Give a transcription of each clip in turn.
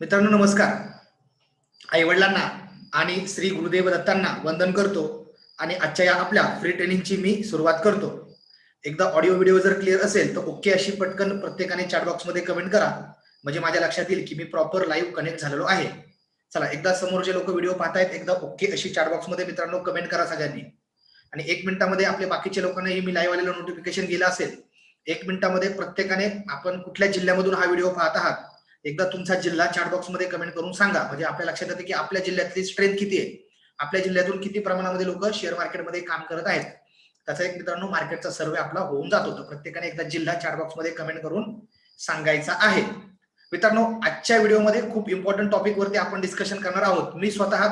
मित्रांनो नमस्कार. आई वडिलांना आणि श्री गुरुदेव दत्तांना वंदन करतो आणि आजच्या या आपल्या फ्री ट्रेनिंगची मी सुरुवात करतो. एकदा ऑडिओ व्हिडिओ जर क्लिअर असेल तर ओके अशी पटकन प्रत्येकाने चॅट बॉक्समध्ये कमेंट करा. म्हणजे माझ्या लक्षात येईल की मी प्रॉपर लाईव्ह कनेक्ट झालेलो आहे. चला एकदा समोरचे लोक व्हिडिओ पाहतायत एकदा ओके अशी चॅट बॉक्समध्ये मित्रांनो कमेंट करा सगळ्यांनी. आणि एक मिनिटामध्ये आपल्या बाकीच्या लोकांनाही मी लाईव्ह आलेलं नोटिफिकेशन गेलं असेल. एक मिनिटामध्ये प्रत्येकाने आपण कुठल्या जिल्ह्यामधून हा व्हिडिओ पाहत आहात? एकदा तुमचा जिल्हा चॅटबॉक्समध्ये कमेंट करून सांगा. म्हणजे आपल्या लक्षात येते की आपल्या जिल्ह्यातली स्ट्रेंथ किती आहे? आपल्या जिल्ह्यातून किती प्रमाणामध्ये लोक शेअर मार्केटमध्ये काम करत आहेत? त्याचा एक मित्रांनो मार्केटचा सर्वे आपला होऊन जात होता. प्रत्येकाने एकदा जिल्हा चॅटबॉक्समध्ये कमेंट करून सांगायचा आहे. मित्रांनो आजच्या व्हिडिओमध्ये खूप इम्पॉर्टंट टॉपिक वरती आपण डिस्कशन करणार आहोत. मी स्वतः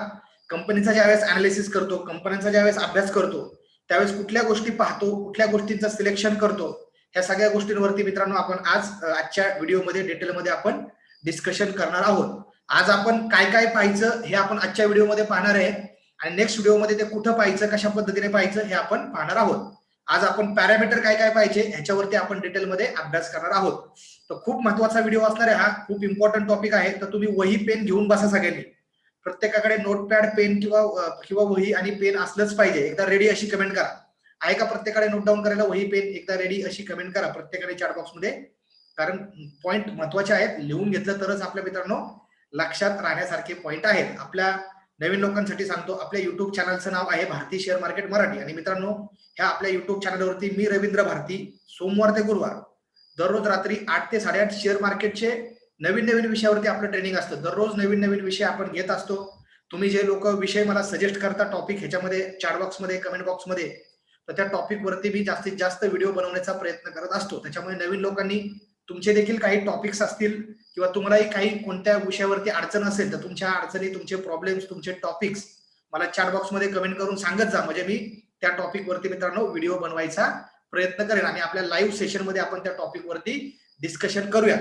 कंपनीचा ज्यावेळेस अनालिसिस करतो कंपन्यांचा ज्यावेळेस अभ्यास करतो त्यावेळेस कुठल्या गोष्टी पाहतो कुठल्या गोष्टींचं सिलेक्शन करतो ह्या सगळ्या गोष्टींवरती मित्रांनो आपण आज आजच्या व्हिडिओमध्ये डिटेलमध्ये आपण डिस्कशन करणार आहोत. आज आपण काय काय पाहायचं हे आपण आजच्या व्हिडिओमध्ये पाहणार आहे आणि नेक्स्ट व्हिडिओमध्ये ते कुठं पाहायचं कशा पद्धतीने पाहायचं हे आपण पाहणार आहोत. आज आपण पॅरामीटर काय काय पाहिजे ह्याच्यावरती आपण डिटेलमध्ये अभ्यास करणार आहोत. तर खूप महत्त्वाचा व्हिडिओ असणार आहे हा खूप इम्पॉर्टंट टॉपिक आहे. तर तुम्ही वही पेन घेऊन बसा सगळ्यांनी. प्रत्येकाकडे नोटपॅड पेन किंवा किंवा वही आणि पेन असलंच पाहिजे. एकदा रेडी अशी कमेंट करा. आहे का प्रत्येकाने नोट डाऊन करायला? वही पेन एकदा रेडी अशी कमेंट करा प्रत्येकाने चॅटबॉक्समध्ये. कारण पॉईंट महत्त्वाचे आहेत. लिहून घेतलं तरच आपल्या मित्रांनो लक्षात राहण्यासारखे पॉईंट आहेत. आपल्या नवीन लोकांसाठी सांगतो आपल्या युट्यूब चॅनलचं नाव आहे भारती शेअर मार्केट मराठी. आणि मित्रांनो ह्या आपल्या युट्यूब चॅनलवरती मी रवींद्र भारती सोमवार ते गुरुवार दररोज रात्री आठ ते साडेआठ शेअर मार्केटचे नवीन नवीन विषयावरती आपलं ट्रेनिंग असतं. दररोज नवीन नवीन विषय आपण घेत असतो. तुम्ही जे लोक विषय मला सजेस्ट करता टॉपिक ह्याच्यामध्ये चॅट बॉक्समध्ये कमेंट बॉक्समध्ये तर त्या टॉपिकवरती मी जास्तीत जास्त व्हिडिओ बनवण्याचा प्रयत्न करत असतो. त्याच्यामुळे नवीन लोकांनी तुमचे देखील काही टॉपिक्स असतील किंवा तुम्हालाही काही कोणत्या विषयावरती अडचण असेल तर तुमच्या अडचणी तुमचे प्रॉब्लेम्स तुमचे टॉपिक्स मला चॅट बॉक्समध्ये कमेंट करून सांगत जा. म्हणजे मी त्या टॉपिकवरती मित्रांनो व्हिडिओ बनवायचा प्रयत्न करेन आणि आपल्या लाईव्ह सेशनमध्ये आपण त्या टॉपिकवरती डिस्कशन करूया.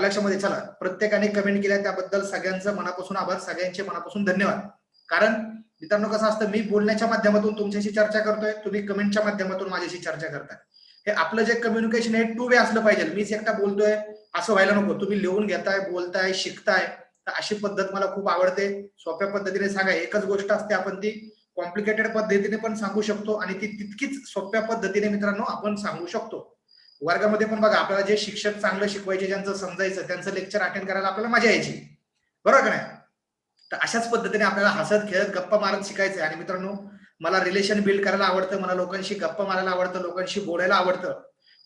लक्षामध्ये? चला. प्रत्येकाने कमेंट केल्या त्याबद्दल सगळ्यांचं मनापासून आभार. सगळ्यांचे मनापासून धन्यवाद. कारण मित्रांनो कसं असतं मी बोलण्याच्या माध्यमातून तुमच्याशी चर्चा करतोय तुम्ही कमेंटच्या माध्यमातून माझ्याशी चर्चा करताय. हे आपलं जे कम्युनिकेशन आहे टू वे असलं पाहिजे. मीच एकटा बोलतोय असं व्हायला नको. तुम्ही लिहून घेताय बोलताय शिकताय तर अशी पद्धत मला खूप आवडते. सोप्या पद्धतीने सांगा. एकच गोष्ट असते आपण ती कॉम्प्लिकेटेड पद्धतीने पण सांगू शकतो आणि ती तितकीच सोप्या पद्धतीने मित्रांनो आपण सांगू शकतो. वर्गामध्ये पण बघा आपल्याला जे शिक्षक चांगलं शिकवायचे ज्यांचं समजायचं त्यांचं लेक्चर अटेंड करायला आपल्याला मजा यायची. बरोबर का नाही? तर अशाच पद्धतीने आपल्याला हसत खेळत गप्पा मारत शिकायचं आणि मित्रांनो मला रिलेशन बिल्ड करायला आवडतं मला लोकांशी गप्पा मारायला आवडतं लोकांशी बोलायला आवडतं.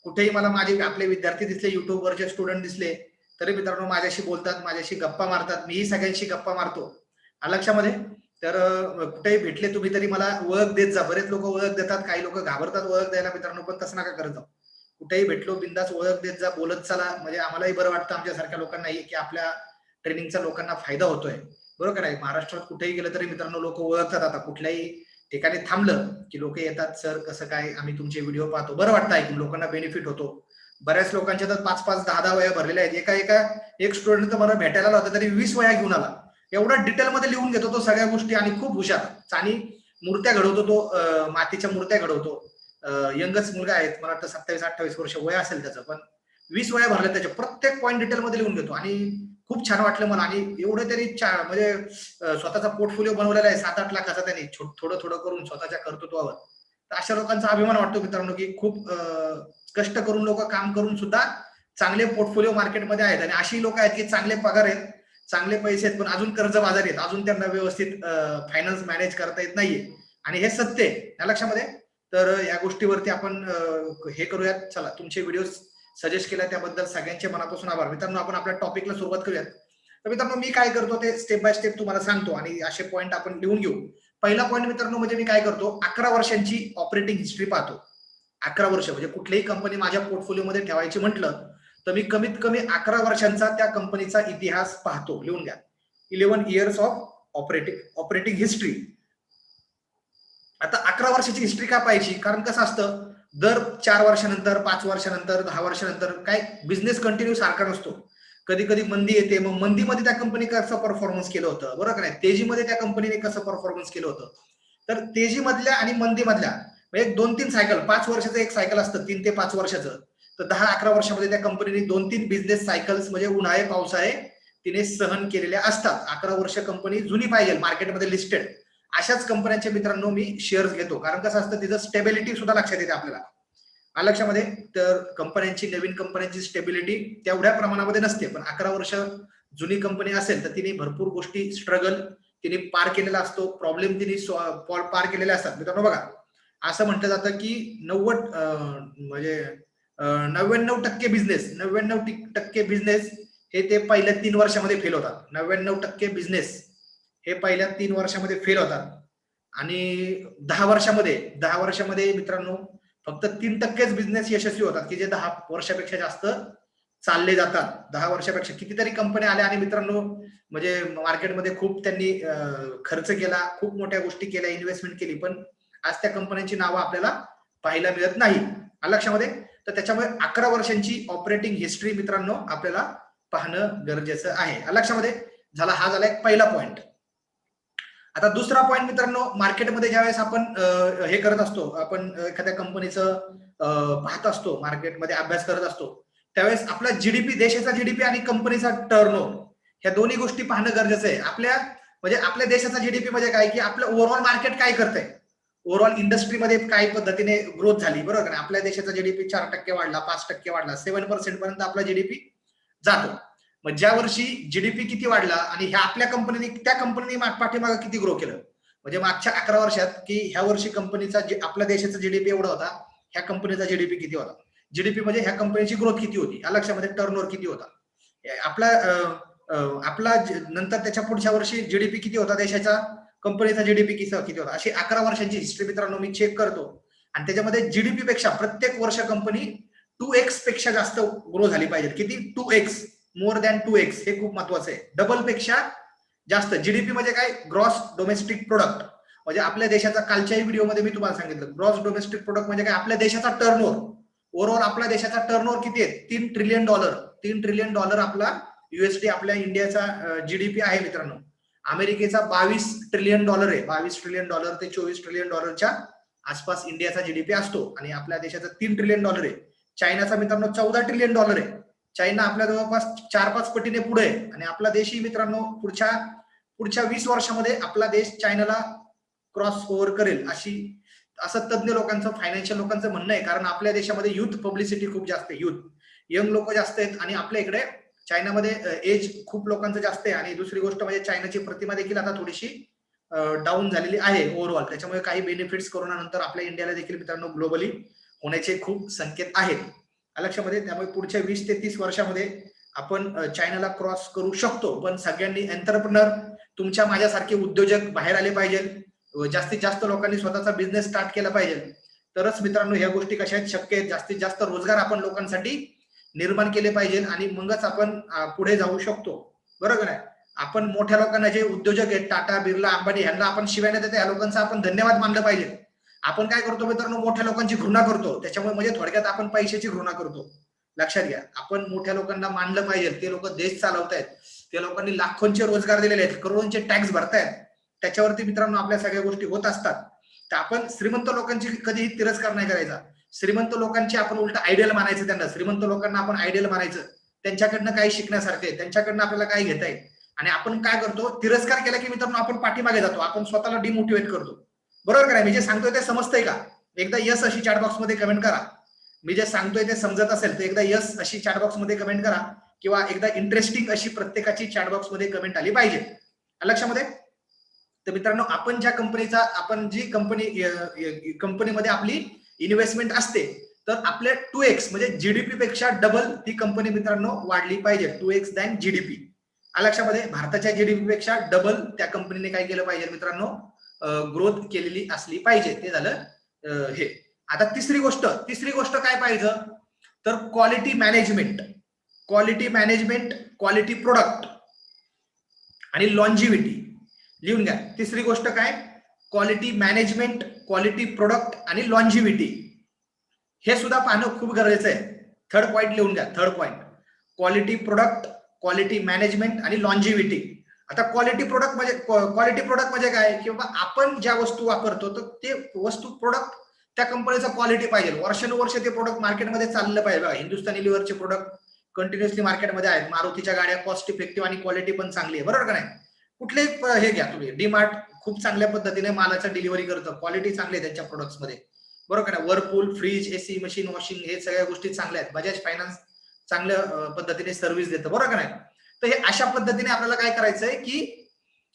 कुठेही मला माझे आपले विद्यार्थी दिसले युट्यूबवरचे स्टुडंट दिसले तरी मित्रांनो माझ्याशी बोलतात माझ्याशी गप्पा मारतात. मीही सगळ्यांशी गप्पा मारतो. लक्षामध्ये? तर कुठेही भेटले तुम्ही तरी मला ओळख देत जा. बरेच लोक ओळख देतात काही लोक घाबरतात ओळख द्यायला मित्रांनो पण तसं नका करत जाऊ. कुठेही भेटलो बिंदास ओळख देत जा बोलत चला. म्हणजे आम्हालाही बरं वाटतं आमच्यासारख्या लोकांनाही की आपल्या ट्रेनिंगचा लोकांना फायदा होतोय. बरोबर आहे. महाराष्ट्रात कुठेही गेलं तरी मित्रांनो लोक ओळखतात आता. कुठल्याही ठिकाणी थांबलं की लोक येतात सर कसं काय? आम्ही तुमचे व्हिडिओ पाहतो. बरं वाटतं ऐकून लोकांना बेनिफिट होतो. बऱ्याच लोकांच्या तर पाच पाच दहा दहा वया भरलेल्या आहेत. एका एका एक स्टुडंट तर मला भेटायला आला होता तरी वीस वया घेऊन आला. एवढा डिटेलमध्ये लिहून घेतो तो सगळ्या गोष्टी आणि खूप हुशार. आणि मूर्त्या घडवतो तो मातीच्या मूर्त्या घडवतो. यंगच मुलगा आहे. मला वाटतं सत्तावीस अठ्ठावीस वर्ष वय असेल त्याचं पण वीस वया भरल्या त्याच्या. प्रत्येक पॉईंट डिटेलमध्ये लिहून घेतो. आणि खूप छान वाटलं मला. आणि एवढं तरी म्हणजे स्वतःचा पोर्टफोलिओ बनवलेला आहे सात आठ लाखाचा त्यांनी. थोडं थोडं करून स्वतःच्या कर्तृत्वावर. तर अशा लोकांचा अभिमान वाटतो मित्रांनो की खूप कष्ट करून लोक काम करून सुद्धा चांगले पोर्टफोलिओ मार्केटमध्ये आहेत. आणि अशी लोक आहेत की चांगले पगार आहेत चांगले पैसे आहेत पण अजून कर्ज बाजार आहेत. अजून त्यांना व्यवस्थित फायनान्स मॅनेज करता येत नाहीये. आणि हे सत्य आहे. या लक्षामध्ये? तर या गोष्टीवरती आपण हे करूयात. चला तुमचे व्हिडिओ सजेस्ट केलं त्याबद्दल सगळ्यांचे मनापासून आभार. मित्रांनो आपण आपल्या टॉपिकला सुरुवात करूयात. तर मित्रांनो मी काय करतो ते स्टेप बाय स्टेप तुम्हाला सांगतो आणि असे पॉईंट आपण लिहून घेऊ. पहिला पॉईंट मित्रांनो म्हणजे मी काय करतो अकरा वर्षांची ऑपरेटिंग हिस्ट्री पाहतो. अकरा वर्ष म्हणजे कुठलीही कंपनी माझ्या पोर्टफोलिओमध्ये ठेवायची म्हटलं तर मी कमीत कमी अकरा वर्षांचा त्या कंपनीचा इतिहास पाहतो. लिहून घ्या. Eleven years of operating operating history आता अकरा वर्षाची हिस्ट्री का पाहिजे कारण कसं असतं दर चार वर्षानंतर पाच वर्षानंतर दहा वर्षानंतर काय बिझनेस कंटिन्यू सारखा नसतो. कधी कधी मंदी येते मग मंदीमध्ये त्या कंपनी कसं परफॉर्मन्स केलं होतं? बरोबर नाही? तेजीमध्ये त्या कंपनीने कसं परफॉर्मन्स केलं होतं? तर तेजीमधल्या आणि मंदीमधल्या म्हणजे एक दोन तीन सायकल पाच वर्षाचं एक सायकल असतं तीन ते पाच वर्षाचं. तर दहा अकरा वर्षामध्ये त्या कंपनीने दोन तीन बिझनेस सायकल्स म्हणजे उन्हाळे पावसाळे तिने सहन केलेल्या असतात. अकरा वर्ष कंपनी जुनी पाहिजे मार्केटमध्ये लिस्टेड अशाच कंपन्यांच्या मित्रांनो मी शेअर्स घेतो. कारण कसं असतं तिथं स्टेबिलिटी सुद्धा लक्षात येते आपल्याला. लक्षामध्ये तर कंपन्यांची नवीन कंपन्यांची स्टेबिलिटी तेवढ्या प्रमाणामध्ये नसते. पण अकरा वर्ष जुनी कंपनी असेल तर तिने भरपूर गोष्टी स्ट्रगल तिने पार केलेला असतो. प्रॉब्लेम तिने पार केलेले असतात. मित्रांनो बघा असं म्हटलं जातं की नव्वद म्हणजे नव्याण्णव टक्के बिझनेस नव्याण्णव टक्के बिझनेस हे ते पहिल्या तीन वर्षामध्ये फेल होतात. नव्याण्णव टक्के बिझनेस हे पहिल्या तीन वर्षामध्ये फेल होतात. आणि दहा वर्षामध्ये दहा वर्षामध्ये मित्रांनो फक्त तीन टक्केच बिझनेस यशस्वी होतात की जे दहा वर्षापेक्षा जास्त चालले जातात. दहा वर्षापेक्षा कितीतरी कंपन्या आल्या आणि मित्रांनो म्हणजे मार्केटमध्ये खूप त्यांनी खर्च केला खूप मोठ्या गोष्टी केल्या इन्व्हेस्टमेंट केली पण आज त्या कंपन्यांची नावं आपल्याला पाहायला मिळत नाही. लक्षामध्ये? तर त्याच्यामुळे अकरा वर्षांची ऑपरेटिंग हिस्ट्री मित्रांनो आपल्याला पाहणं गरजेचं आहे. लक्षामध्ये? झाला हा झाला एक पहिला पॉइंट आता दुसरा पॉईंट मित्रांनो मार्केटमध्ये ज्यावेळेस आपण हे करत असतो आपण एखाद्या कंपनीचं पाहत असतो मार्केटमध्ये अभ्यास करत असतो त्यावेळेस आपला जीडीपी देशाचा जीडीपी आणि कंपनीचा टर्नओव्हर ह्या दोन्ही गोष्टी पाहणं गरजेचं आहे. आपल्या म्हणजे आपल्या देशाचा जीडीपी म्हणजे काय? की आपलं ओव्हरऑल मार्केट काय करतंय? ओव्हरऑल इंडस्ट्रीमध्ये काय पद्धतीने ग्रोथ झाली? बरोबर आपल्या देशाचा जीडीपी चार टक्के वाढला पाच टक्के वाढला सेव्हन पर्सेंट पर्यंत आपला जीडीपी जातो. मग ज्या वर्षी जीडीपी किती वाढला आणि ह्या आपल्या कंपनीने त्या कंपनीने पाठीमागे किती ग्रो केलं? म्हणजे मागच्या अकरा वर्षात की ह्या वर्षी कंपनीचा आपल्या देशाचा जीडीपी एवढा होता ह्या कंपनीचा जीडीपी किती होता? जीडीपी म्हणजे ह्या कंपनीची ग्रोथ किती होती? या लक्षामध्ये टर्नओव्हर किती होता? आपला आपला नंतर त्याच्या पुढच्या वर्षी जीडीपी किती होता देशाचा? कंपनीचा जीडीपी किती किती होता? अशी अकरा वर्षांची हिस्ट्री मित्रांनो मी चेक करतो. आणि त्याच्यामध्ये जीडीपी पेक्षा प्रत्येक वर्ष कंपनी टू एक्सपेक्षा जास्त ग्रो झाली पाहिजे किती? Two X more than two X हे खूप महत्वाचं आहे. डबलपेक्षा जास्त. जीडीपी म्हणजे काय? ग्रॉस डोमेस्टिक प्रोडक्ट म्हणजे आपल्या देशाचा कालच्याही व्हिडिओमध्ये मी तुम्हाला सांगितलं. ग्रॉस डोमेस्टिक प्रोडक्ट म्हणजे काय? आपल्या देशाचा टर्नओव्हर ओव्हरऑल आपल्या देशाचा टर्नओव्हर किती आहे? तीन ट्रिलियन डॉलर तीन ट्रिलियन डॉलर आपला युएसडी आपल्या इंडियाचा जीडीपी आहे मित्रांनो. अमेरिकेचा बावीस ट्रिलियन डॉलर आहे. बावीस ट्रिलियन डॉलर ते चोवीस ट्रिलियन डॉलरच्या आसपास इंडियाचा जीडीपी असतो. आणि आपल्या देशाचा तीन ट्रिलियन डॉलर आहे. चायनाचा मित्रांनो चौदा ट्रिलियन डॉलर आहे. चायना आपल्या जवळपास चार पाच पटीने पुढे आहे. आणि आपला देशही मित्रांनो पुढच्या पुढच्या वीस वर्षामध्ये आपला देश चायनाला क्रॉस ओव्हर करेल अशी असं तज्ज्ञ लोकांचं फायनान्शियल लोकांचं म्हणणं आहे. कारण आपल्या देशामध्ये युथ पब्लिसिटी खूप जास्त आहे. युथ यंग लोक जास्त आहेत आणि आपल्या इकडे चायनामध्ये एज खूप लोकांचं जास्त आहे. आणि दुसरी गोष्ट म्हणजे चायनाची प्रतिमा देखील आता थोडीशी डाऊन झालेली आहे ओव्हरऑल त्याच्यामुळे काही बेनिफिट्स करोनानंतर आपल्या इंडियाला देखील मित्रांनो ग्लोबली होण्याचे खूप संकेत आहेत. लक्षामध्ये त्यामुळे पुढच्या वीस ते तीस वर्षामध्ये आपण चायनाला क्रॉस करू शकतो. पण सगळ्यांनी एंटरप्रनर तुमच्या माझ्यासारखे उद्योजक बाहेर आले पाहिजे. जास्तीत जास्त लोकांनी स्वतःचा बिझनेस स्टार्ट केला पाहिजे. तरच मित्रांनो ह्या गोष्टी कशा आहेत? शक्य आहेत. जास्तीत जास्त रोजगार आपण लोकांसाठी निर्माण केले पाहिजे आणि मगच आपण पुढे जाऊ शकतो. बरोबर आहे? आपण मोठ्या लोकांना जे उद्योजक आहेत टाटा बिर्ला अंबानी ह्यांना आपण शिवाय देते. या लोकांचा आपण धन्यवाद मानलं पाहिजे. आपण काय करतो मित्रांनो? मोठ्या लोकांची घृणा करतो. त्याच्यामुळे म्हणजे थोडक्यात आपण पैशाची घृणा करतो. लक्षात घ्या. आपण मोठ्या लोकांना मानलं पाहिजे. ते लोक देश चालवतायत. त्या लोकांनी लाखोंचे रोजगार दिलेले आहेत. करोडोंचे टॅक्स भरतायत. त्याच्यावरती मित्रांनो आपल्या सगळ्या गोष्टी होत असतात. तर आपण श्रीमंत लोकांची कधीही तिरस्कार नाही करायचा. श्रीमंत लोकांची आपण उलट आयडियल मानायचं त्यांना. श्रीमंत लोकांना आपण आयडियल मानायचं. त्यांच्याकडनं काही शिकण्यासारखे आहे, त्यांच्याकडनं आपल्याला काय घेता येईल आणि आपण काय करतो? तिरस्कार केला की मित्रांनो आपण पाठीमागे जातो. आपण स्वतःला डिमोटिवेट करतो. बरोबर का नाही? मी जे सांगतोय ते समजतंय का? एकदा यस अशी चॅटबॉक्समध्ये कमेंट करा. मी जे सांगतोय ते समजत असेल तर एकदा यस अशी चॅटबॉक्समध्ये कमेंट करा. किंवा एकदा इंटरेस्टिंग अशी प्रत्येकाची चॅटबॉक्समध्ये कमेंट आली पाहिजे. लक्षामध्ये तर मित्रांनो आपण ज्या कंपनीचा आपण जी कंपनी कंपनीमध्ये आपली इन्व्हेस्टमेंट असते तर आपल्या टू एक्स म्हणजे जीडीपी पेक्षा डबल ती कंपनी मित्रांनो वाढली पाहिजे. टू एक्स दॅन जीडीपी लक्षामध्ये भारताच्या जीडीपी पेक्षा डबल त्या कंपनीने काय केलं पाहिजे मित्रांनो? ग्रोथ केलेली असली पाहिजे. ते झालं हे. आता तिसरी गोष्ट तिसरी गोष्ट काय पाहिजे? तर quality management quality management quality product आणि लॉन्जिव्हिटी लिहून घ्या. तिसरी गोष्ट काय? क्वालिटी मॅनेजमेंट क्वालिटी प्रोडक्ट आणि लॉन्जिव्हिटी हे सुद्धा पाहणं खूप गरजेचं आहे. थर्ड पॉईंट लिहून घ्या. Third point quality product quality management आणि लॉन्जिव्हिटी आता क्वालिटी प्रोडक्ट म्हणजे क्वालिटी प्रोडक्ट म्हणजे काय? की बाबा आपण ज्या वस्तू वापरतो तर ते वस्तू प्रोडक्ट त्या कंपनीचा क्वालिटी पाहिजे. वर्षानुवर्ष ते प्रोडक्ट मार्केटमध्ये चाललं पाहिजे. बघा हिंदुस्थानी लिव्हरचे प्रोडक्ट कंटिन्युअसली मार्केटमध्ये आहेत. मारुतीच्या गाड्या कॉस्ट इफेक्टिव्ह आणि क्वालिटी पण चांगली आहे. बरोबर का नाही? कुठलेही हे घ्या तुम्ही. डीमार्ट खूप चांगल्या पद्धतीने मालाचा डिलिव्हरी करतं. क्वालिटी चांगली आहे त्यांच्या प्रोडक्ट्समध्ये मध्ये. बरोबर का नाही? Whirlpool fridge AC machine washing हे सगळ्या गोष्टी चांगल्या आहेत. बजाज फायनान्स चांगल्या पद्धतीने सर्व्हिस देतं. बरोबर का नाही? तर हे अशा पद्धतीने आपल्याला काय करायचं आहे की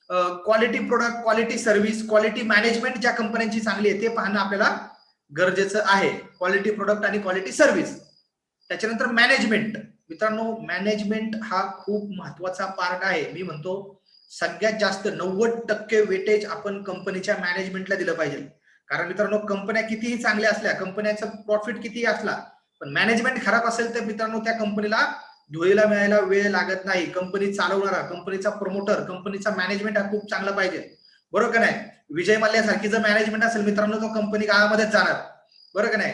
quality product quality service quality management ज्या कंपन्यांची चांगली आहे ते पाहणं आपल्याला गरजेचं आहे. क्वालिटी प्रोडक्ट आणि क्वालिटी सर्व्हिस त्याच्यानंतर मॅनेजमेंट मित्रांनो मॅनेजमेंट हा खूप महत्त्वाचा पार्ट आहे. मी म्हणतो सगळ्यात जास्त नव्वद टक्के वेटेज आपण कंपनीच्या मॅनेजमेंटला दिलं पाहिजे. कारण मित्रांनो कंपन्या कितीही चांगल्या असल्या कंपन्याचं प्रॉफिट कितीही असला पण मॅनेजमेंट खराब असेल तर मित्रांनो त्या कंपनीला धुळीला मिळायला वेळ लागत नाही. कंपनी चालवणारा कंपनीचा प्रमोटर कंपनीचा मॅनेजमेंट हा खूप चांगला पाहिजे. बरोबर का नाही? विजय मल्ल्यासारखी जर मॅनेजमेंट असेल मित्रांनो तो कंपनी काळामध्येच जाणार. बरोबर का नाही?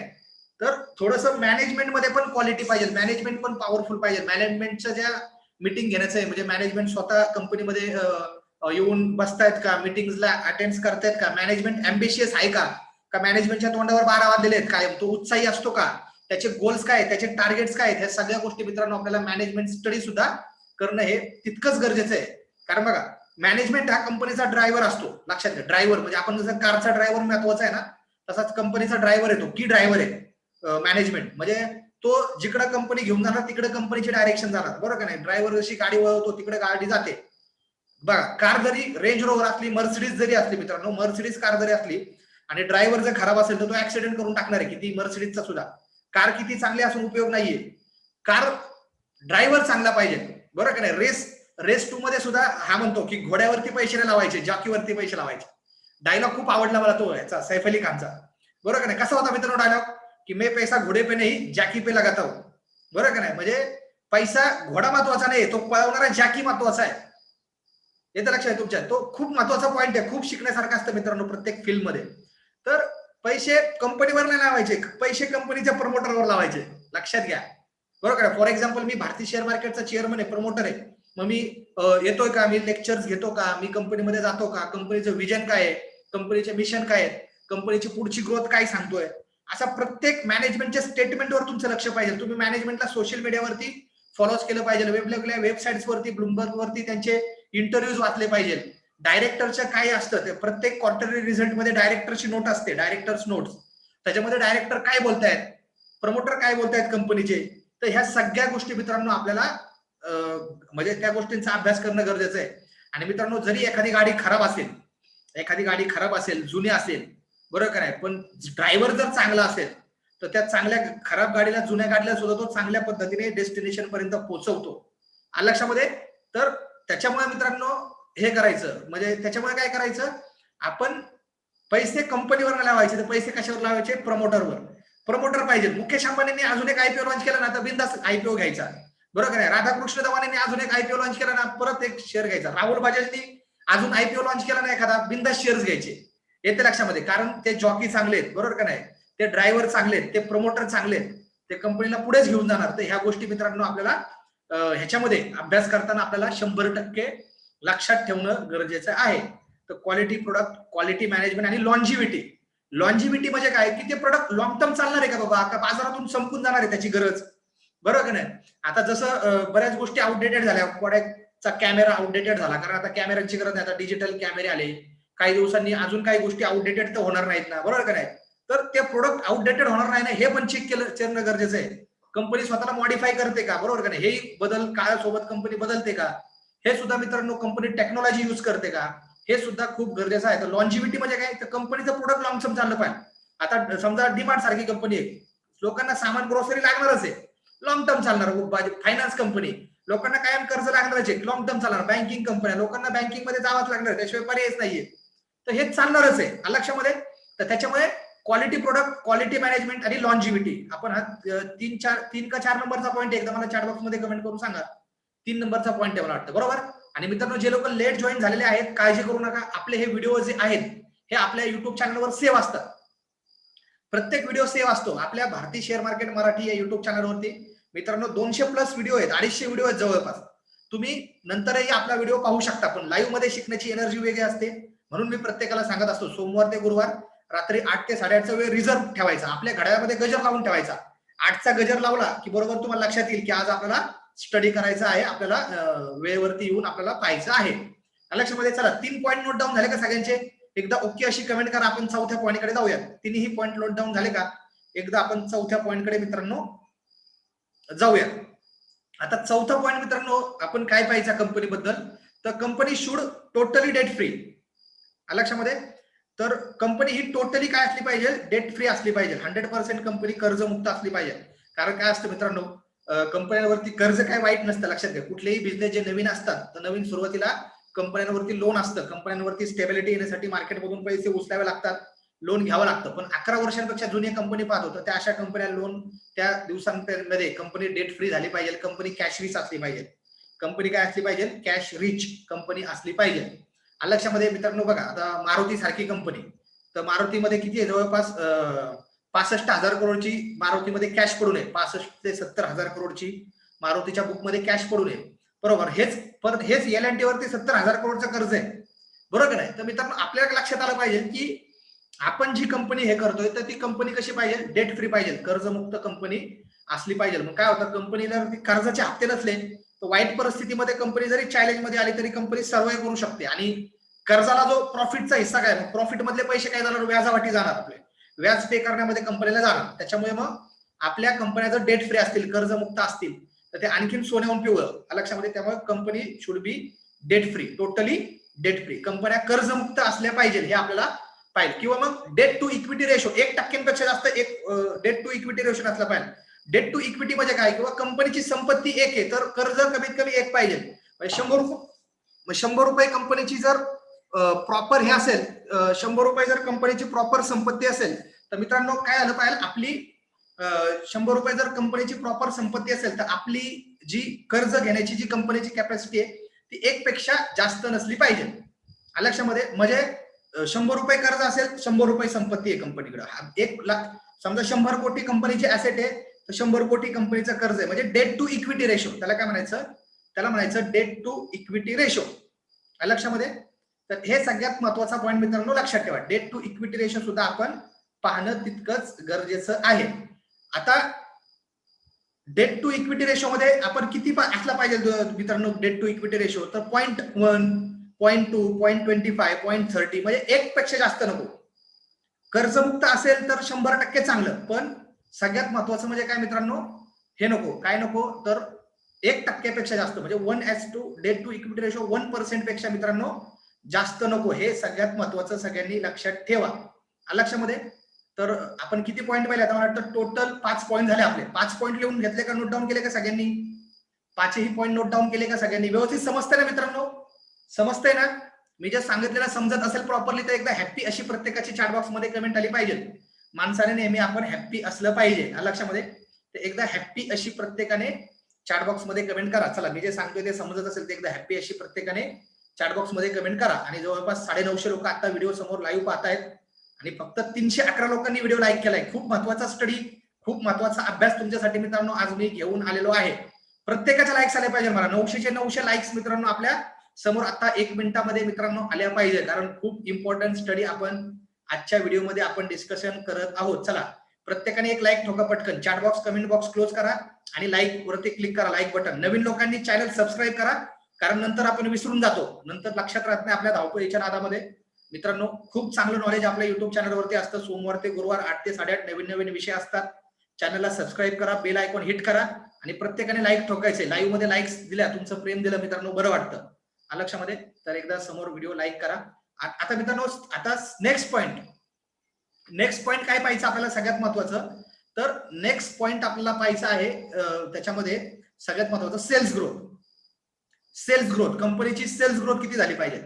तर थोडस मॅनेजमेंटमध्ये पण क्वालिटी पाहिजे. मॅनेजमेंट पण पॉवरफुल पाहिजे. मॅनेजमेंटच्या ज्या मिटिंग घेण्याचं आहे म्हणजे मॅनेजमेंट स्वतः कंपनीमध्ये येऊन बसतायत का? मिटिंगला अटेंड करतायत का? मॅनेजमेंट अम्बिशियस आहे का? का मॅनेजमेंटच्या तोंडावर बारा वाजलेले आहेत? काय तो उत्साही असतो का? त्याचे गोल्स काय आहेत, त्याचे टार्गेट्स काय आहेत ह्या सगळ्या गोष्टी मित्रांनो आपल्याला मॅनेजमेंट स्टडी सुद्धा करणं हे तितकंच गरजेचं आहे. कारण बघा मॅनेजमेंट हा कंपनीचा ड्रायव्हर असतो लक्षात घ्या ड्रायव्हर म्हणजे आपण जसं कारचा ड्रायव्हर महत्त्वाचा आहे ना तसाच कंपनीचा ड्रायव्हर येतो की ड्रायव्हर आहे मॅनेजमेंट म्हणजे तो जिकडे कंपनी घेऊन जाणार तिकडे कंपनीचे डायरेक्शन जाणार. बरोबर का नाही? ड्रायव्हर जशी गाडी वळवतो तिकडे गाडी जाते. बघा कार जरी रेंज रोवर असली मर्सिडीज जरी असली मित्रांनो मर्सिडीज कार जरी असली आणि ड्रायव्हर जर खराब असेल तर तो ऍक्सिडेंट करून टाकणार आहे किती मर्सिडीजचा सुद्धा. कार किती चांगली असून उपयोग नाहीये. कार ड्रायव्हर चांगला पाहिजे. बरोबर का नाही? रेस रेस टू मध्ये सुद्धा हा म्हणतो की घोड्यावरती पैसे नाही लावायचे जॉकीवरती पैसे लावायचे. डायलॉग खूप आवडला मला तो याचा सैफ अली खानचा. बरोबर का नाही? कसा होता मित्रांनो डायलॉग की मे पैसा घोडे पे नाही जॅकी पे लगाता हूं. बरोबर का नाही? म्हणजे पैसा घोडा महत्त्वाचा नाही तो पळवणारा जॅकी महत्त्वाचा आहे. येतं लक्षात तुमच्या? तो खूप महत्त्वाचा पॉईंट आहे. खूप शिकण्यासारखं असतं मित्रांनो प्रत्येक फील्डमध्ये तर पैसे कंपनीवर नाही लावायचे पैसे कंपनीच्या प्रमोटरवर लावायचे. लक्षात घ्या. बरोबर फॉर एक्झाम्पल मी भारतीय शेअर मार्केटचा चेअरमन आहे प्रमोटर आहे. मग मी येतोय का? मी लेक्चर्स घेतो का? मी कंपनीमध्ये जातो का? कंपनीचं विजन काय आहे? कंपनीचे मिशन काय आहे कंपनीची पुढची ग्रोथ काय सांगतोय? असा प्रत्येक मॅनेजमेंटच्या स्टेटमेंटवर तुमचं लक्ष पाहिजे. तुम्ही मॅनेजमेंटला सोशल मीडियावरती फॉलोच केलं पाहिजे. वेगवेगळ्या वेबसाईट्स वरती ब्लूमबर्ग वरती त्यांचे इंटरव्ह्यूज वाचले पाहिजे. डायरेक्टरच्या काय असतं ते प्रत्येक क्वार्टरली रिझल्टमध्ये डायरेक्टरची नोट असते डायरेक्टर्स नोट्स त्याच्यामध्ये डायरेक्टर काय बोलतायत? प्रमोटर काय बोलतायत कंपनीचे तर ह्या सगळ्या गोष्टी मित्रांनो आपल्याला म्हणजे त्या गोष्टींचा अभ्यास करणं गरजेचं आहे. आणि मित्रांनो जरी एखादी गाडी खराब असेल एखादी गाडी खराब असेल जुनी असेल बरोबर का नाही पण ड्रायव्हर जर चांगला असेल तर त्या चांगल्या खराब गाडीला जुन्या गाडीला सुद्धा तो चांगल्या पद्धतीने डेस्टिनेशन पर्यंत पोहोचवतो. आलक्षामध्ये लक्षामध्ये? तर त्याच्यामुळे मित्रांनो हे करायचं. म्हणजे त्याच्यामुळे काय करायचं? आपण पैसे कंपनीवर लावायचे. तर पैसे कशावर लावायचे? प्रमोटरवर. प्रमोटर पाहिजे. मुकेश अंबानींनी अजून एक आयपीओ लॉन्च केला ना तर बिंदास आयपीओ घ्यायचा. बरोबर आहे? राधाकृष्ण दवानींनी अजून एक आयपीओ लॉन्च केला ना परत एक शेअर घ्यायचा. राहुल बजाजनी अजून आयपीओ लॉन्च केला ना एखादा बिंदास शेअर्स घ्यायचे. येते लक्षामध्ये. कारण ते जॉकी चांगले आहेत. बरोबर का नाही? ते ड्रायव्हर चांगले आहेत. ते प्रमोटर चांगले आहेत. ते कंपनीला पुढेच घेऊन जाणार. तर ह्या गोष्टी मित्रांनो आपल्याला ह्याच्यामध्ये अभ्यास करताना आपल्याला शंभर टक्के लक्षात ठेवणं गरजेचं आहे. तर क्वालिटी प्रोडक्ट क्वालिटी मॅनेजमेंट आणि लॉन्जिव्हिटी लॉन्जिव्हिटी म्हणजे काय? की ते प्रोडक्ट लॉंग टर्म चालणार आहे का बाबा? आता बाजारातून संपून जाणार आहे त्याची गरज? बरोबर का नाही? आता जसं बऱ्याच गोष्टी आउटडेटेड झाल्या. कोडॅकचा कॅमेरा आउटडेटेड झाला. कारण आता कॅमेऱ्यांची गरज नाही. आता डिजिटल कॅमेरे आले. काही दिवसांनी अजून काही गोष्टी आउटडेटेड तर होणार नाहीत ना. बरोबर का नाही? तर ते प्रोडक्ट आउटडेटेड होणार नाही ना हे पण चेक केलं करणं गरजेचं आहे. कंपनी स्वतःला मॉडिफाय करते का? बरोबर का नाही? हे बदल काळासोबत कंपनी बदलते का? हे सुद्धा मित्रांनो कंपनी टेक्नॉलॉजी युज करते का? हे सुद्धा खूप गरजेचं आहे. तर लॉन्जिव्हिटी म्हणजे काय? तर कंपनीचं प्रोडक्ट लॉंग टर्म चाललं पाहिजे. आता समजा डिमांड सारखी कंपनी आहे. लोकांना सामान ग्रोसरी लागणारच आहे. लॉंग टर्म चालणार. म्हणजे फायनान्स कंपनी लोकांना कायम कर्ज लागणारच आहे. लॉंग टर्म चालणार. बँकिंग कंपन्या लोकांना बँकिंगमध्ये जावंच लागणार त्याशिवाय पर्यायच नाहीये. तर हे चालणारच आहे. लक्षामध्ये? तर त्याच्यामुळे क्वालिटी प्रोडक्ट क्वालिटी मॅनेजमेंट आणि लॉन्जिव्हिटी आपण हा तीन चार तीन का चार नंबरचा पॉईंट एकदा मला चॅट बॉक्समध्ये कमेंट करून सांगा. तीन नंबरचा पॉईंट आहे मला वाटतं. बरोबर? आणि मित्रांनो जे लोक लेट जॉईन झालेले आहेत काळजी करू नका. आपले हे व्हिडिओ जे आहेत हे आपल्या युट्यूब चॅनलवर सेव्ह असतात. प्रत्येक व्हिडिओ सेव्ह असतो. आपल्या भारतीय शेअर मार्केट मराठी या युट्यूब चॅनलवरती मित्रांनो दोनशे प्लस व्हिडिओ आहेत अडीचशे व्हिडिओ आहेत जवळपास. तुम्ही नंतरही आपला व्हिडिओ पाहू शकता पण लाईव्हमध्ये शिकण्याची एनर्जी वेगळी असते. म्हणून मी प्रत्येकाला सांगत असतो सोमवार ते गुरुवार रात्री आठ ते साडेआठचा वेळ रिझर्व ठेवायचा. आपल्या घड्याळामध्ये गजर लावून ठेवायचा. आठचा गजर लावला की बरोबर तुम्हाला लक्षात येईल की आज आपल्याला स्टडी करायचा आहे आपल्याला वेळेवरती येऊन आपल्याला पाहायचं आहे. लक्षामध्ये चला तीन पॉईंट नोट डाऊन झाले का सगळ्यांचे? एकदा ओके अशी कमेंट करा आपण चौथ्या पॉईंटकडे जाऊयात. तिन्ही पॉईंट नोट डाऊन झाले का? एकदा आपण चौथ्या पॉईंटकडे मित्रांनो जाऊया आता चौथा पॉईंट मित्रांनो आपण काय पाहायचा कंपनीबद्दल तर company should totally debt free लक्षामध्ये? तर कंपनी ही टोटली काय असली पाहिजे? डेट फ्री असली पाहिजे. हंड्रेड पर्सेंट कंपनी कर्जमुक्त असली पाहिजे. कारण काय असतं मित्रांनो? कंपन्यांवरती कर्ज काय वाईट नसतं लक्षात घ्या. कुठलेही बिझनेस जे नवीन असतात तर नवीन सुरुवातीला कंपन्यांवरती लोन असतं. कंपन्यांवरती स्टेबिलिटी येण्यासाठी मार्केटमधून पैसे उचलावे लागतात लोन घ्यावं लागतं. पण अकरा वर्षांपेक्षा जुनी कंपनी पाहत होतं त्या अशा कंपन्या लोन त्या दिवसांमध्ये कंपनी डेट फ्री झाली पाहिजे कंपनी कॅश रिच असली पाहिजे. कंपनी काय असली पाहिजे? कॅश रिच कंपनी असली पाहिजे. लक्षामध्ये? मित्रांनो बघा आता मारुती सारखी कंपनी तर मारुतीमध्ये किती आहे? जवळपास पासष्ट हजार करोडची मारुतीमध्ये कॅश पडू नये. पासष्ट ते सत्तर हजार करोडची मारुतीच्या बुकमध्ये कॅश पडू नये. बरोबर? हेच परत हेच एल अँड टी वरती सत्तर हजार करोडचं कर्ज आहे. बरोबर नाही तर मित्रांनो आपल्याला लक्षात आलं पाहिजे की आपण जी कंपनी हे करतोय तर ती कंपनी कशी पाहिजे? डेट फ्री पाहिजे. कर्जमुक्त कंपनी असली पाहिजे. मग काय होतं? कंपनीला कर्जाचे हप्ते नसले तर वाईट परिस्थितीमध्ये कंपनी जरी चॅलेंजमध्ये आली तरी कंपनी सर्वाईव्ह करू शकते. आणि कर्जाला जो प्रॉफिटचा हिस्सा काय? मग प्रॉफिट मधले पैसे काय जाणार व्याजावाटी जाणार आपले. व्याज पे करण्यामध्ये कंपनीला जाणार त्याच्यामुळे मग आपल्या कंपन्या जर डेट फ्री असतील कर्जमुक्त असतील तर ते आणखीन सोन्याहून पिवळं. लक्षामध्ये त्यामुळे company should be debt free totally debt free कंपन्या कर्जमुक्त असल्या पाहिजे हे आपल्याला पाहिजे. किंवा मग डेट टू इक्विटी रेशो एक टक्क्यांपेक्षा जास्त एक डेट टू इक्विटी रेशो असला पाहिजे. डेट टू इक्विटी म्हणजे काय? किंवा कंपनीची संपत्ती एक आहे तर कर्ज कमीत कमी एक पाहिजे. म्हणजे शंभर रुपये मग शंभर रुपये कंपनीची जर प्रॉपर हे असेल शंभर रुपये जर कंपनीची प्रॉपर संपत्ती असेल तर मित्रांनो काय आलं पाहिजे आपली शंभर रुपये जर कंपनीची प्रॉपर संपत्ती असेल तर आपली जी कर्ज घेण्याची जी कंपनीची कॅपॅसिटी आहे ती एक पेक्षा जास्त नसली पाहिजे. लक्षामध्ये? म्हणजे शंभर रुपये कर्ज असेल शंभर रुपये संपत्ती आहे कंपनीकडे एक लाख समजा शंभर कोटी कंपनीची ऍसेट आहे तर शंभर कोटी कंपनीचं कर्ज आहे. म्हणजे डेट टू इक्विटी रेशो त्याला काय म्हणायचं? त्याला म्हणायचं डेट टू इक्विटी रेशो लक्षामध्ये? तर हे सगळ्यात महत्त्वाचा पॉईंट मित्रांनो लक्षात ठेवा. डेट टू इक्विटी रेशो सुद्धा आपण पाहणं तितकंच गरजेचं आहे. आता डेट टू इक्विटी रेशो मध्ये आपण किती पा- असला पाहिजे मित्रांनो डेट टू इक्विटी रेशो तर point one point two point twenty five point thirty म्हणजे एक पेक्षा जास्त नको. कर्जमुक्त असेल तर शंभर टक्के चांगलं पण सगळ्यात महत्वाचं म्हणजे काय मित्रांनो? हे नको. काय नको? तर एक टक्क्यापेक्षा जास्त म्हणजे one is to debt to equity ratio one पर्सेंटपेक्षा मित्रांनो जास्त नको. हे सगळ्यात महत्वाचं सगळ्यांनी लक्षात ठेवा. लक्षामध्ये? तर आपण किती पॉईंट पाहिले? आता मला वाटतं टोटल पाच पॉईंट झाले आपले. पाच पॉईंट लिहून घेतले का नोट डाऊन केले का सगळ्यांनी? पाचही पॉईंट नोट डाऊन केले का सगळ्यांनी? व्यवस्थित समजतंय ना मित्रांनो? समजतंय ना? मी जे सांगितलेलं समजत असेल प्रॉपरली तर एकदा हॅप्पी अशी प्रत्येकाची चॅट बॉक्समध्ये कमेंट आली पाहिजे. माणसाने नेहमी आपण हॅप्पी असलं पाहिजे लक्षामध्ये. तर एकदा हॅप्पी अशी प्रत्येकाने चॅट बॉक्समध्ये कमेंट करा. चला मी जे सांगतोय ते समजत असेल ते एकदा हॅप्पी अशी प्रत्येकाने चॅट बॉक्समध्ये कमेंट करा. आणि जवळपास साडे नऊशे लोक आता व्हिडिओ समोर लाईव्ह पाहतायत. आणि फक्त तीनशे अकरा लोकांनी व्हिडिओ लाईक केलाय. खूप महत्त्वाचा स्टडी खूप महत्त्वाचा अभ्यास तुमच्यासाठी मित्रांनो आज मी घेऊन आलेलो आहे. प्रत्येकाच्या लाईक्स आले पाहिजे मला. नऊशेचे नऊशे लाईक्स मित्रांनो आपल्यासमोर आता एक मिनिटामध्ये मित्रांनो आल्या पाहिजे. कारण खूप इम्पॉर्टंट स्टडी आपण आजच्या व्हिडिओमध्ये आपण डिस्कशन करत आहोत. चला प्रत्येकाने एक लाईक ठोका पटकन. Chat box comment box close करा आणि लाईक वरती क्लिक करा लाईक बटन नवीन लोकांनी चॅनल सबस्क्राईब करा. कारण नंतर आपण विसरून जातो. नंतर लक्षात राहत नाही आपल्या धावपळीच्या नादामध्ये. मित्रांनो खूप चांगलं नॉलेज आपल्या युट्यूब चॅनलवरती असतं. सोमवार ते गुरुवार आठ ते साडेआठ नवीन नवीन विषय असतात. चॅनलला सबस्क्राईब करा बेल आयकॉन हिट करा आणि प्रत्येकाने लाईक ठोकायचे. लाईव्हमध्ये लाईक्स दिल्या तुमचं प्रेम दिलं मित्रांनो बरं वाटतं. अलक्षामध्ये तर एकदा समोर व्हिडिओ लाईक करा. आता मित्रांनो आता नेक्स्ट पॉइंट नेक्स्ट पॉइंट काय पाहिजे आपल्याला सगळ्यात महत्वाचं? तर नेक्स्ट पॉइंट आपल्याला पाहायचं आहे त्याच्यामध्ये सगळ्यात महत्वाचं सेल्स ग्रोथ सेल्स ग्रोथ कंपनीची सेल्स ग्रोथ किती झाली पाहिजे?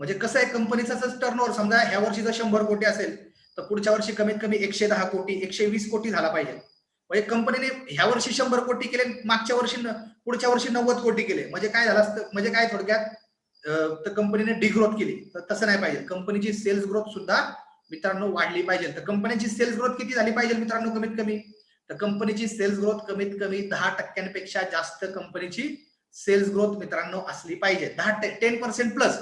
म्हणजे कसं आहे कंपनीचं टर्नओव्हर समजा ह्या वर्षी जर शंभर कोटी असेल तर पुढच्या वर्षी कमीत कमी एकशे दहा कोटी एकशे वीस कोटी झाला पाहिजे. म्हणजे कंपनीने ह्या वर्षी शंभर कोटी केले मागच्या वर्षी पुढच्या वर्षी नव्वद कोटी केले. म्हणजे काय झालं असतं म्हणजे काय थोडक्यात तर कंपनीने डिग्रोथ केली. तर तसं नाही पाहिजे. कंपनीची सेल्स ग्रोथ सुद्धा मित्रांनो वाढली पाहिजे. तर कंपनीची सेल्स ग्रोथ किती झाली पाहिजे मित्रांनो कमीत कमी? तर कंपनीची सेल्स ग्रोथ कमीत कमी दहा टक्क्यांपेक्षा जास्त कंपनीची सेल्स ग्रोथ मित्रांनो असली पाहिजे. दहा टेन पर्सेंट प्लस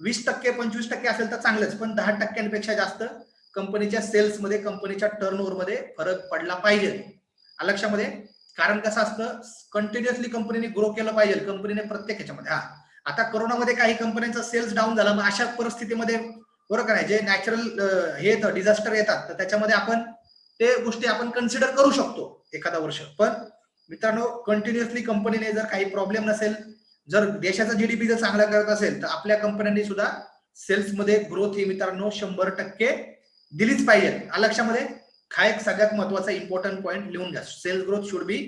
वीस टक्के पंचवीस टक्के असेल तर चांगलंच पण दहा टक्क्यांपेक्षा जास्त कंपनीच्या सेल्समध्ये कंपनीच्या टर्नमध्ये फरक पडला पाहिजे. लक्षामध्ये? कारण कसं असतं कंटिन्युअसली कंपनीने ग्रो केलं पाहिजे कंपनीने प्रत्येक ह्याच्यामध्ये. हा. आता कोरोनामध्ये काही कंपन्यांचा सेल्स डाऊन झाला मग अशा परिस्थितीमध्ये बरोबर आहे जे नॅचरल हे येतं डिझास्टर येतात तर त्याच्यामध्ये आपण ते गोष्टी आपण कन्सिडर करू शकतो एखादा वर्ष. पण मित्रांनो कंटिन्युअसली कंपनीने जर काही प्रॉब्लेम नसेल जर देशाचा जीडीपी जर चांगला करत असेल तर आपल्या कंपन्यांनी सुद्धा सेल्समध्ये ग्रोथ ही मित्रांनो शंभर टक्के दिलीच पाहिजे. आ लक्षामध्ये? हा एक सगळ्यात महत्त्वाचा इम्पॉर्टंट पॉईंट लिहून घ्या. Sales growth should be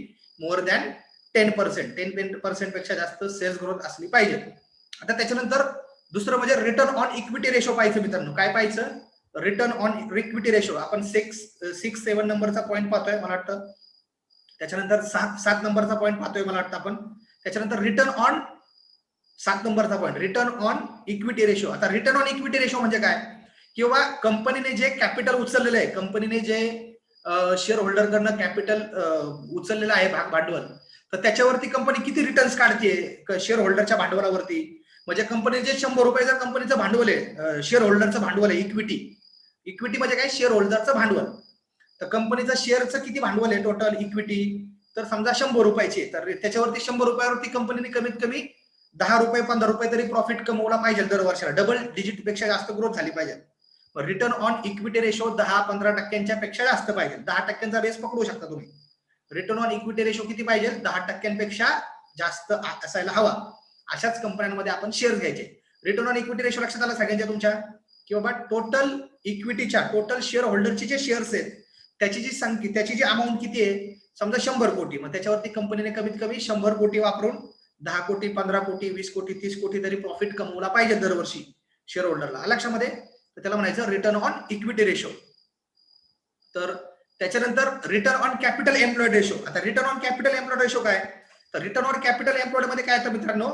more than ten percent ten पर्सेंटपेक्षा जास्त सेल्स ग्रोथ असली पाहिजे. आता त्याच्यानंतर दुसरं म्हणजे रिटर्न ऑन इक्विटी रेशो पाहिजे मित्रांनो. काय पाहायचं? रिटर्न ऑन इक्विटी रेशो आपण सिक्स सिक्स सेव्हन नंबरचा पॉईंट पाहतोय मला वाटतं. त्याच्यानंतर सात सात नंबरचा पॉईंट पाहतोय मला वाटतं आपण. त्याच्यानंतर रिटर्न ऑन सात नंबरचा point return on equity ratio आता रिटर्न ऑन इक्विटी रेशो म्हणजे काय? किंवा कंपनीने जे कॅपिटल उचललेलं आहे कंपनीने जे शेअर होल्डरकडनं कॅपिटल उचललेलं आहे भाग भांडवल तर त्याच्यावरती कंपनी किती रिटर्न्स काढते शेअर होल्डरच्या भांडवलावरती. म्हणजे कंपनी जे शंभर रुपये जर कंपनीचं भांडवल आहे शेअर होल्डरचं भांडवल आहे इक्विटी इक्विटी म्हणजे काय? शेअर होल्डरचं भांडवल. तर कंपनीचं शेअरचं किती भांडवल आहे टोटल इक्विटी तर समजा शंभर रुपयाची तर त्याच्यावरती शंभर रुपयावरती कंपनीने कमीत कमी दहा रुपये पंधरा रुपये तरी प्रॉफिट कमवला पाहिजे दर वर्षाला डबल डिजिटपेक्षा जास्त ग्रोथ झाली पाहिजे. रिटर्न ऑन इक्विटी रेशो दहा पंधरा टक्क्यांच्या पेक्षा जास्त पाहिजे. दहा टक्क्यांचा बेस पकडू शकता तुम्ही. रिटर्न ऑन इक्विटी रेशो किती पाहिजे? दहा टक्क्यांपेक्षा जास्त असायला हवा. अशाच कंपन्यांमध्ये आपण शेअर घ्यायचे. रिटर्न ऑन इक्विटी रेशो लक्षात आला सगळ्यांच्या तुमच्या? की बाबा टोटल इक्विटीच्या टोटल शेअर होल्डरचे जे शेअर्स आहेत त्याची जी संख्या त्याची जी अमाऊंट किती आहे? समजा शंभर कोटी मग त्याच्यावरती कंपनीने कमीत कमी शंभर कोटी वापरून दहा कोटी पंधरा कोटी वीस कोटी तीस कोटी तरी प्रॉफिट कमवला पाहिजे दरवर्षी शेअर होल्डरला लक्षामध्ये? तर त्याला म्हणायचं रिटर्न ऑन इक्विटी रेशो तर त्याच्यानंतर return on capital employed ratio आता return on capital employed ratio काय? तर रिटर्न ऑन कॅपिटल एम्प्लॉइडमध्ये काय येतं मित्रांनो?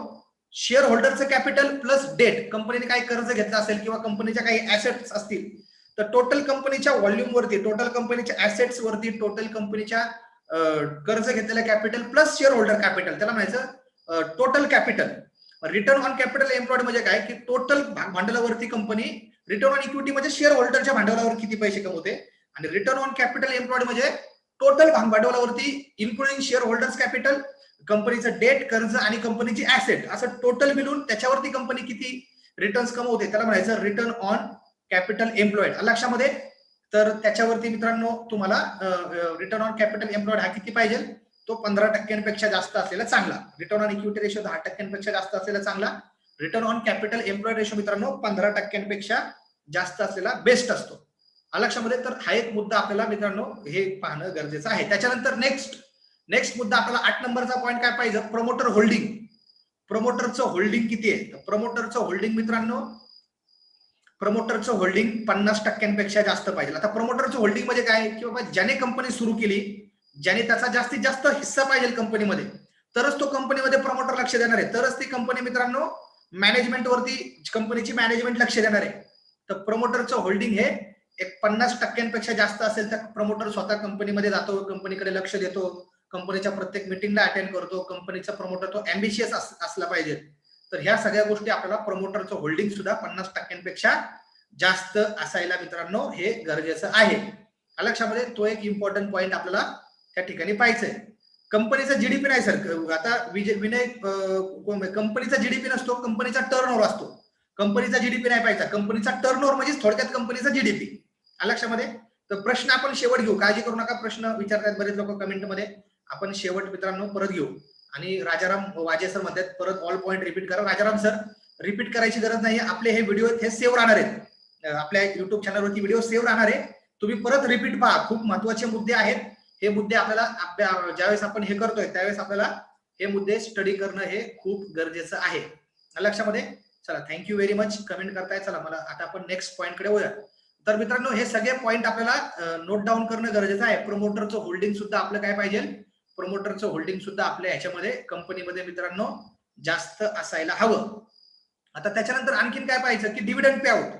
शेअर होल्डरचं कॅपिटल प्लस डेट कंपनीने काही कर्ज घेतलं असेल किंवा कंपनीच्या काही ऍसेट्स असतील तर टोटल कंपनीच्या व्हॉल्यूम वरती टोटल कंपनीच्या ऍसेट्स वरती टोटल कंपनीच्या कर्ज घेतलेलं capital plus share holder capital त्याला म्हणायचं total capital return on capital employed म्हणजे काय? की टोटल भांडवलावरती कंपनी रिटर्न ऑन इक्विटी म्हणजे शेअर होल्डरच्या भांडवलावर किती पैसे कमवते? आणि रिटर्न ऑन कॅपिटल एम्प्लॉइड म्हणजे टोटल भांडवलावरती इन्क्लुडिंग शेअर होल्डर्स कॅपिटल कंपनीचं डेट कर्ज आणि कंपनीची ऍसेट असं टोटल मिळून त्याच्यावरती कंपनी किती रिटर्न्स कमवते? त्याला म्हणायचं रिटर्न ऑन कॅपिटल एम्प्लॉइड लक्षामध्ये तर त्याच्यावरती मित्रांनो तुम्हाला रिटर्न ऑन कॅपिटल एम्प्लॉइड हा किती पाहिजे? तो पंधरा टक्क्यांपेक्षा जास्त असलेला चांगला. रिटर्न ऑन इक्विटी रेशो दहा टक्क्यांपेक्षा जास्त असलेला चांगला. Return on capital employed ratio मित्रांनो पंधरा टक्क्यांपेक्षा जास्त असलेला बेस्ट असतो. अलक्षामध्ये तर हा एक मुद्दा आपल्याला मित्रांनो हे पाहणं गरजेचं आहे. त्याच्यानंतर नेक्स्ट नेक्स्ट मुद्दा आपल्याला आठ नंबरचा पॉईंट काय पाहिजे? प्रमोटर होल्डिंग प्रमोटरचं होल्डिंग किती आहे? प्रमोटरचं होल्डिंग मित्रांनो प्रमोटरचं होल्डिंग पन्नास टक्क्यांपेक्षा जास्त पाहिजे. आता प्रमोटरचं होल्डिंग म्हणजे काय की बाबा ज्याने कंपनी सुरू केली ज्याने त्याचा जास्तीत जास्त हिस्सा पाहिजे कंपनीमध्ये तरच तो कंपनीमध्ये प्रमोटर लक्ष देणार आहे. तरच ती कंपनी मित्रांनो मॅनेजमेंट वरती कंपनीची मॅनेजमेंट लक्ष देणार आहे. तर प्रमोटरचं होल्डिंग हे एक पन्नास टक्क्यांपेक्षा जास्त असेल तर प्रमोटर स्वतः कंपनीमध्ये जातो कंपनीकडे लक्ष देतो कंपनीच्या प्रत्येक मिटिंगला अटेंड करतो कंपनीचा प्रमोटर तो अँबिशियस असला पाहिजे. तर ह्या सगळ्या गोष्टी आपल्याला प्रमोटरचं होल्डिंग सुद्धा पन्नास टक्क्यांपेक्षा जास्त असायला मित्रांनो हे गरजेचं आहे. लक्षामध्ये तो एक इम्पॉर्टंट पॉईंट आपल्याला त्या ठिकाणी पाहायचंय. कंपनीचा जीडीपी नाही सर आता विजय विनय कंपनीचा जीडीपी नसतो कंपनीचा टर्न ओव्हर असतो. कंपनीचा जीडीपी नाही पाहिजे कंपनीचा टर्न ओव्हर म्हणजे थोडक्यात कंपनीचा जीडीपी लक्षामध्ये तर प्रश्न आपण शेवट घेऊ. काळजी करू नका. प्रश्न विचारतात बरेच लोक कमेंटमध्ये आपण शेवट मित्रांनो परत घेऊ. आणि राजाराम वाजे सर म्हणतात परत ऑल पॉईंट रिपीट करा. राजाराम सर रिपीट करायची गरज नाही आपले हे व्हिडिओ हे सेव्ह राहणार आहेत. आपल्या युट्यूब चॅनलवरती व्हिडिओ सेव्ह राहणार आहे. तुम्ही परत रिपीट पहा. खूप महत्त्वाचे मुद्दे आहेत. हे मुद्दे आपल्याला आपल्या ज्यावेळेस आपण हे करतोय त्यावेळेस आपल्याला हे मुद्दे स्टडी करणं हे खूप गरजेचं आहे. लक्षामध्ये चला थँक्यू व्हेरी मच कमेंट करताय चला मला आता आपण नेक्स्ट पॉईंटकडे वळूया तर मित्रांनो हे सगळे पॉईंट आपल्याला नोट डाऊन करणं गरजेचं आहे. प्रमोटरचं होल्डिंग सुद्धा आपलं काय पाहिजे? प्रमोटरचं होल्डिंग सुद्धा आपल्या ह्याच्यामध्ये कंपनीमध्ये मित्रांनो जास्त असायला हवं. आता त्याच्यानंतर आणखीन काय पाहिजे की dividend pay out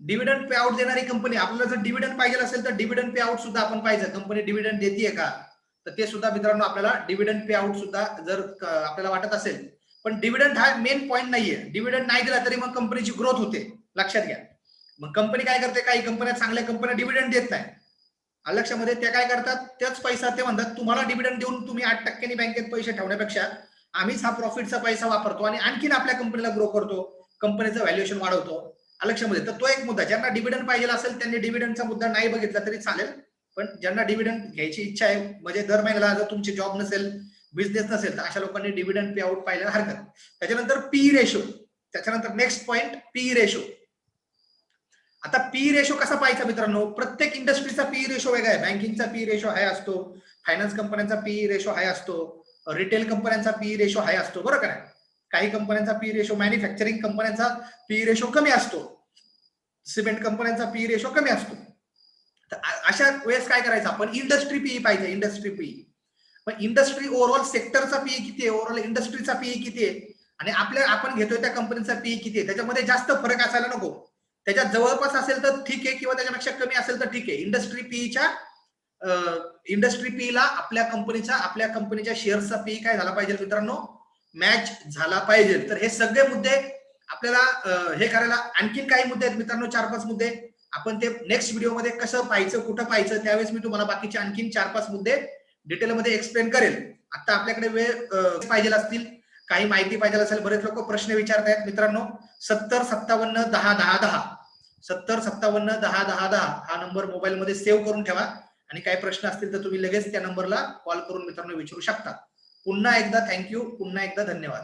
dividend pay out देणारी कंपनी आपल्याला जर डिव्हिडंड पाहिजे असेल तर डिव्हिडंड पे आउट सुद्धा आपण पाहिजे कंपनी डिव्हिडंड देते का? तर ते सुद्धा मित्रांनो आपल्याला डिव्हिडंड पे आउट सुद्धा जर आपल्याला वाटत असेल. पण डिव्हिडंड हा मेन पॉईंट नाहीये. डिव्हिडंड नाही दिला तरी मग कंपनीची ग्रोथ होते. लक्षात घ्या. मग कंपनी काय करते? काही कंपन्या चांगल्या कंपन्या डिव्हिडंड देत नाही. लक्षामध्ये त्या काय करतात? त्याच पैसा ते म्हणतात तुम्हाला डिव्हिडंड देऊन तुम्ही आठ टक्क्यांनी बँकेत पैसे ठेवण्यापेक्षा आम्हीच हा प्रॉफिटचा पैसा वापरतो आणि आणखीन आपल्या कंपनीला ग्रो करतो कंपनीचं व्हॅल्युएशन वाढवतो आलं लक्षामध्ये तर तो एक मुद्दा ज्यांना डिव्हिडंड पाहिजे असेल त्यांनी डिव्हिडंडचा मुद्दा नाही बघितला तरी चालेल. पण ज्यांना डिव्हिडंड घ्यायची इच्छा आहे म्हणजे दर महिन्याला जर तुमची जॉब नसेल बिझनेस नसेल तर अशा लोकांनी डिव्हिडंड पे आउट पाहायला हरकत त्याच्यानंतर पी रेशो त्याच्यानंतर नेक्स्ट पॉइंट पी रेशो आता पी रेशो कसा पाहायचा मित्रांनो प्रत्येक इंडस्ट्रीचा पी रेशो वेगळा आहे बँकिंगचा पी रेशो हाय असतो फायनान्स कंपन्यांचा पी रेशो हाय असतो रिटेल कंपन्यांचा पी रेशो हाय असतो बरोबर का काही कंपन्यांचा पी रेशो मॅन्युफॅक्चरिंग कंपन्यांचा पी रेशो कमी असतो सिमेंट कंपन्यांचा पी रेशो कमी असतो तर अशा वेळेस काय करायचं आपण इंडस्ट्री पी पाहिजे इंडस्ट्री पी पण इंडस्ट्री ओव्हरऑल सेक्टरचा पी किती आहे ओव्हरऑल इंडस्ट्रीचा पी किती आहे आणि आपल्या आपण घेतोय त्या कंपनीचा पी किती आहे त्याच्यामध्ये जास्त फरक असायला नको त्याच्यात जवळपास असेल तर ठीक आहे किंवा त्याच्यापेक्षा कमी असेल तर ठीक आहे. इंडस्ट्री पीच्या इंडस्ट्री पी ला आपल्या कंपनीचा आपल्या कंपनीच्या शेअर्सचा पी काय झाला पाहिजे मित्रांनो? मॅच झाला पाहिजे. तर हे सगळे मुद्दे आपल्याला हे करायला आणखीन काही मुद्दे आहेत मित्रांनो चार पाच मुद्दे. आपण ते नेक्स्ट व्हिडिओमध्ये कसं पाहायचं कुठं पाहायचं त्यावेळेस मी तुम्हाला बाकीचे आणखीन चार पाच मुद्दे डिटेलमध्ये एक्सप्लेन करेल. आता आपल्याकडे वेळ पाहिजे असतील काही माहिती पाहिजे असेल बरेच लोक प्रश्न विचारतायत मित्रांनो. सत्तर सत्तावन्न दहा दहा दहा. सत्तर सत्तावन्न दहा दहा दहा हा नंबर मोबाईलमध्ये सेव्ह करून ठेवा. आणि काही प्रश्न असतील तर तुम्ही लगेच त्या नंबरला कॉल करून मित्रांनो विचारू शकता. पुन्हा एकदा थँक्यू पुन्हा एकदा धन्यवाद.